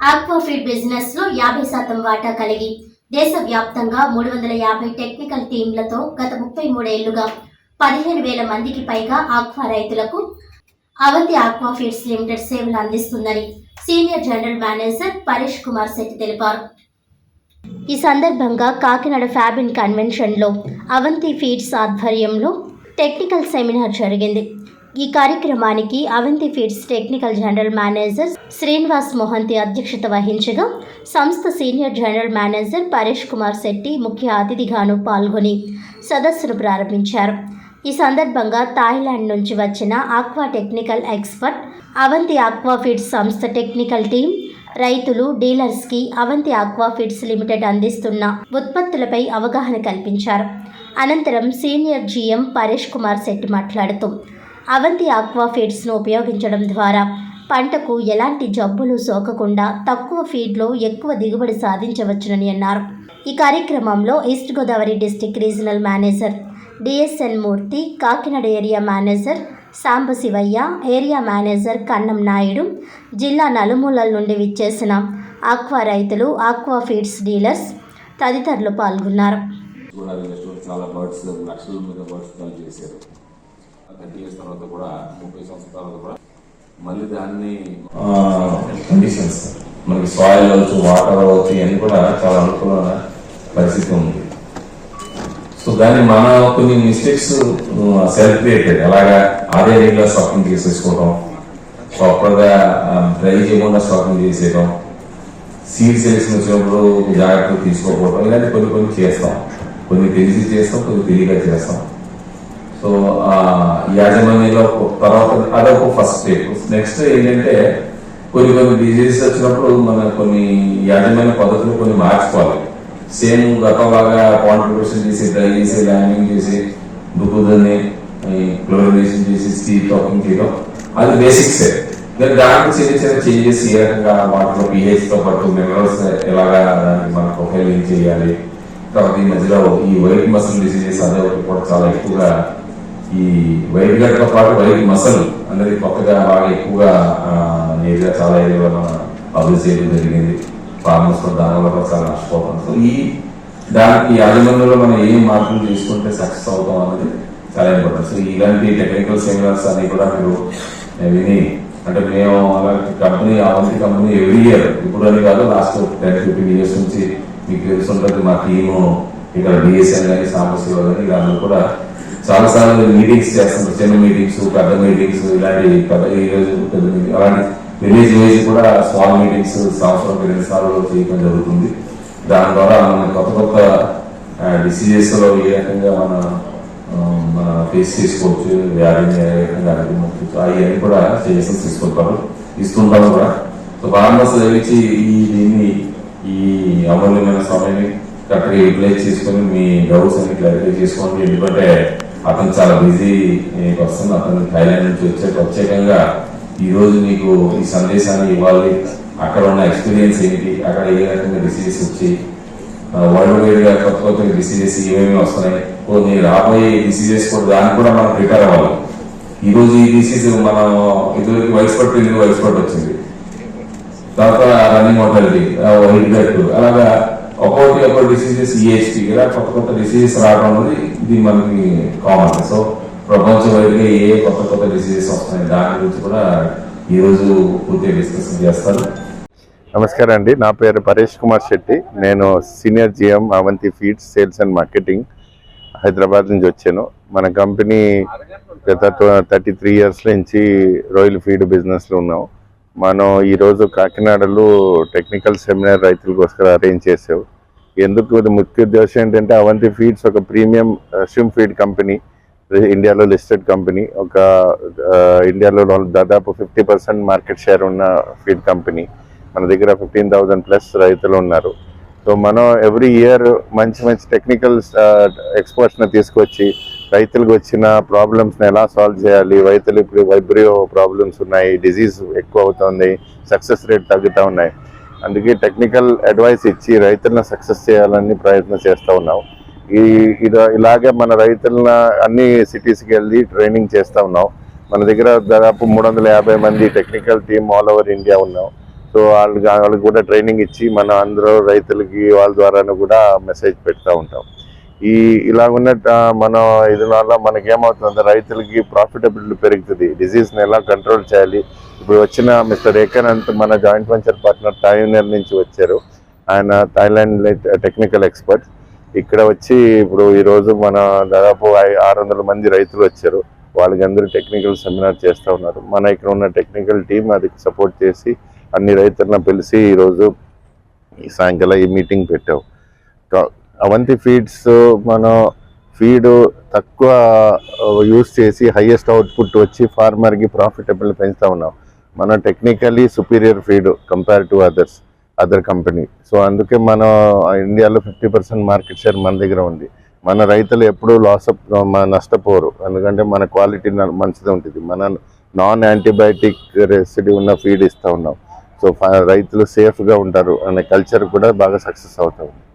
Aqua feed బిజినెస్లో యాభై శాతం వాటా కలిగి దేశవ్యాప్తంగా మూడు వందల యాభై టెక్నికల్ టీంలతో గత ముప్పై మూడేళ్ళుగా పదిహేను వేల మందికి పైగా ఆక్వా రైతులకు అవంతి ఆక్వా ఫీడ్స్ లిమిటెడ్ సేవలు అందిస్తుందని senior general manager Paresh Kumar Shetty తెలిపారు. ఈ సందర్భంగా కాకినాడ ఫ్యాబిన్ కన్వెన్షన్లో అవంతి ఫీడ్స్ ఆధ్వర్యంలో టెక్నికల్ సెమినార్ జరిగింది. ఈ కార్యక్రమానికి Avanti feeds technical general manager Srinivas Mohanty అధ్యక్షత వహించగా సంస్థ senior general manager Paresh Kumar Shetty ముఖ్య అతిథిగాను పాల్గొని సదస్సును ప్రారంభించారు. ఈ సందర్భంగా థాయిలాండ్ నుంచి వచ్చిన aqua technical expert Avanti aqua feeds సంస్థ టెక్నికల్ టీం రైతులు డీలర్స్కి అవంతి ఆక్వా ఫీడ్స్ లిమిటెడ్ అందిస్తున్న ఉత్పత్తులపై అవగాహన కల్పించారు. అనంతరం సీనియర్ జీఎం పరేష్ కుమార్ శెట్టి మాట్లాడుతూ అవంతి ఆక్వా ఫీడ్స్ను ఉపయోగించడం ద్వారా పంటకు ఎలాంటి జబ్బులు సోకకుండా తక్కువ ఫీడ్లో ఎక్కువ దిగుబడి సాధించవచ్చునని అన్నారు. ఈ కార్యక్రమంలో east Godavari district regional manager DSN Murthy Kakinada area manager Sambasivaiah area manager Kannam Naidu జిల్లా నలుమూలల నుండి విచ్చేసిన ఆక్వా రైతులు ఆక్వా ఫీడ్స్ డీలర్స్ తదితరులు పాల్గొన్నారు. చాలా బర్డ్స్ లక్షల మీద బర్డ్స్ చేశారు. థర్టీ ఇయర్స్ తర్వాత కూడా ముప్పై సంవత్సరాల తర్వాత కూడా మళ్ళీ దాన్ని కండిషన్స్ మనకి సాయిల్ అవచ్చు వాటర్ అవచ్చు ఇవన్నీ కూడా చాలా అనుకూలమైన పరిస్థితి ఉంది. సో దాన్ని మన కొన్ని మిస్టేక్స్ సెల్ఫ్ క్రియేటెడ్ అలాగా అదే రేంజ్లో షాపింగ్ చేసేసుకోవడం ప్రాపర్గా డ్రై చేయకుండా షాపింగ్ చేసేయడం సీడ్ సెలెక్షన్ వచ్చినప్పుడు జాగ్రత్తలు తీసుకోకపోవడం ఇలాంటి కొన్ని కొన్ని చేస్తాం. కొన్ని తెలిసి చేస్తాం కొన్ని తెలియక చేస్తాం. యాజమాన్యంలో తర్వాత అదొక ఫస్ట్ స్టేప్ నెక్స్ట్ ఏంటంటే కొన్ని కొన్ని డిజీజెస్ వచ్చినప్పుడు మన కొన్ని యాజమాన్య పద్ధతులు కొన్ని మార్చుకోవాలి. సేమ్ గతంలాగా కాంట్రిబ్యూషన్ చేసి డ్రై చేసి ల్యాండింగ్ చేసి దుక్కుదని క్లోరినేషన్ చేసి స్టీ టాకింగ్ చేయడం అది బేసిక్స్ దాని దాంట్లో చిన్న చిన్న చేంజెస్ ఏ రకంగా వాటిలో pH తో పాటు మినరల్స్ ఎలాగా దానికి మన ప్రొఫైలింగ్ చేయాలి. తర్వాత ఈ మధ్యలో ఈ వైట్ మసల్ డిసీజెస్ అదే ఒకటి కూడా చాలా ఎక్కువగా ఈ వైట్ గారితో పాటు వైద్య మసల్ అనేది కొత్తగా బాగా ఎక్కువగా నేరుగా చాలా ఏరియాలో అభివృద్ధి చేయడం జరిగింది. ఫార్మర్స్ దానివల్ల చాలా నష్టపోతాం. సో ఈ దానికి యాజమాన్యంలో మనం ఏం మార్పులు తీసుకుంటే సక్సెస్ అవుతాం అనేది చాలా ఇంపార్టెంట్ సో ఇలాంటి టెక్నికల్ సెమినార్స్ అన్ని కూడా మీరు విని అంటే మేము అలాంటి company Avanti company every year ఇప్పుడు అని కాదు లాస్ట్ టెన్ ఫిఫ్టీన్ ఇయర్స్ నుంచి మీకు తెలుసుంటుంది మా టీము ఇక్కడ డిఎస్ఎన్ కానీ సామస్య కానీ వీళ్ళందరూ కూడా చాలా సార్లు మీటింగ్స్ చేస్తున్నారు చిన్న మీటింగ్స్ పెద్ద మీటింగ్స్ ఇలాంటి పెద్ద ఈరోజు పెద్ద మీటింగ్ అలాంటి విలేజ్ వైజ్ కూడా స్మాల్ మీటింగ్స్ సంవత్సరం రెండు సార్లు చేయడం జరుగుతుంది. దాని ద్వారా మన కొత్త కొత్త డిసీజెస్లో ఏ రకంగా మన మన ఫేస్ చేసుకోవచ్చు వ్యాధిని ఏ రకంగా అధిగమించవచ్చు అవన్నీ కూడా సజెషన్స్ తీసుకుంటారు. ఇస్తుంటారు కూడా. సో ఫార్మర్స్ దగ్గరించి ఈ దీన్ని ఈ అమూల్యమైన సమయాన్ని కరెక్ట్గా యూటిలైజ్ చేసుకొని మీ డౌట్స్ అన్ని క్లారిఫై చేసుకోండి. ఎందుకంటే అతను చాలా బిజీ వస్తుంది అతను థైలాండ్ నుంచి వచ్చే ప్రత్యేకంగా ఈరోజు నీకు మీకు ఈ సందేశాన్ని ఇవ్వాలి. అక్కడ ఉన్న ఎక్స్పీరియన్స్ ఏంటి అక్కడ ఏ రకంగా డిసీజెస్ వచ్చి వరల్డ్ వైడ్గా కొత్త కొత్త డిసీజెస్ ఏమేమి వస్తున్నాయి? కొన్ని రాబోయే డిసీజెస్ కూడా దానికి కూడా మనం ప్రిపేర్ అవ్వాలి. ఈరోజు ఈ డిసీజ్ మనం ఇదివరకు వయసు పట్టు ఇది వయసు పట్టు వచ్చింది. తర్వాత రన్నింగ్ మోటాలిటీ వైట్ గట్ అలాగా ఒక్కొక్కటి ఒక్కొక్క డిసీజెస్ ఈఎస్టీ ఇలా కొత్త కొత్త డిసీజెస్ రావడం అనేది ఇది మనకి కామన్ సో ప్రపంచ వైద్యుగా ఏ కొత్త కొత్త డిసీజెస్ వస్తున్నాయి దాని గురించి కూడా ఈరోజు పూర్తిగా డిస్కషన్ చేస్తారు నమస్కారం అండి. నా పేరు పరేష్ కుమార్ శెట్టి. నేను senior GM Avanti feeds sales and marketing Hyderabad నుంచి వచ్చాను. మన కంపెనీ గత థర్టీ త్రీ ఇయర్స్ నుంచి రోయల్ ఫీడ్ బిజినెస్లో ఉన్నాము మనం ఈరోజు కాకినాడలో టెక్నికల్ సెమినార్ రైతులకోసం అరేంజ్ చేసావు. ఎందుకు ముఖ్య ఉద్దేశం ఏంటంటే అవంతి ఫీడ్స్ ఒక ప్రీమియం స్విమ్ ఫీడ్ కంపెనీ ఇండియాలో లిస్టెడ్ కంపెనీ ఒక uh, ఇండియాలో దాదాపు ఫిఫ్టీ పర్సెంట్ మార్కెట్ షేర్ ఉన్న ఫీడ్ కంపెనీ మన దగ్గర ఫిఫ్టీన్ థౌజండ్ ప్లస్ రైతులు ఉన్నారు. సో మనం ఎవ్రీ ఇయర్ మంచి మంచి టెక్నికల్ ఎక్స్పర్ట్స్ని uh, తీసుకొచ్చి రైతులకు వచ్చిన ప్రాబ్లమ్స్ని ఎలా సాల్వ్ చేయాలి? రైతులు ఇప్పుడు వైబ్రియో ప్రాబ్లమ్స్ ఉన్నాయి డిజీజ్ ఎక్కువ అవుతుంది సక్సెస్ రేట్ తగ్గుతూ ఉన్నాయి. అందుకే టెక్నికల్ అడ్వైస్ ఇచ్చి రైతులను సక్సెస్ చేయాలని ప్రయత్నం చేస్తూ ఉన్నాం. ఈ ఇలాగే మన రైతులను అన్ని సిటీస్కి వెళ్ళి ట్రైనింగ్ చేస్తూ ఉన్నాం. మన దగ్గర దాదాపు మూడు వందల యాభై మంది technical team all over India ఉన్నాం. సో వాళ్ళకి వాళ్ళకి కూడా ట్రైనింగ్ ఇచ్చి మన అందరూ రైతులకి వాళ్ళ ద్వారానే కూడా మెసేజ్ పెడతా ఉంటాం. ఈ ఇలాగున్న మన ఇది వల్ల మనకేమవుతుంది రైతులకి ప్రాఫిటబిలిటీ పెరుగుతుంది. డిసీజ్ని ఎలా కంట్రోల్ చేయాలి? ఇప్పుడు వచ్చిన మిస్టర్ ఏకానంత్ మన జాయింట్ వెంచర్ పార్ట్నర్ థాయినర్ నుంచి వచ్చారు. ఆయన థాయిలాండ్ టెక్నికల్ ఎక్స్పర్ట్ ఇక్కడ వచ్చి ఇప్పుడు ఈరోజు మన దాదాపు ఆరు వందల మంది రైతులు వచ్చారు. వాళ్ళకి అందరూ టెక్నికల్ సెమినార్ చేస్తూ ఉన్నారు. మన ఇక్కడ ఉన్న టెక్నికల్ టీం అది సపోర్ట్ చేసి అన్ని రైతులను పిలిచి ఈరోజు ఈ సాయంకాలం ఈ మీటింగ్ పెట్టావు. అవంతి ఫీడ్స్ మనం ఫీడ్ తక్కువ యూస్ చేసి హైయెస్ట్ అవుట్పుట్ వచ్చి ఫార్మర్కి ప్రాఫిటబుల్ పెంచుతూ ఉన్నాం. మన technically superior feed compare to others other company so అందుకే మనం ఇండియాలో ఫిఫ్టీ పర్సెంట్ మార్కెట్ షేర్ మన దగ్గర ఉంది. మన రైతులు ఎప్పుడూ లాస్ అప్ నష్టపోరు. ఎందుకంటే మన క్వాలిటీ మంచిది ఉంటుంది. మన నాన్ యాంటీబయాటిక్ రెసిడీ ఉన్న ఫీడ్ ఇస్తూ ఉన్నాం. సో రైతులు సేఫ్గా ఉంటారు అనే కల్చర్ కూడా బాగా సక్సెస్ అవుతాం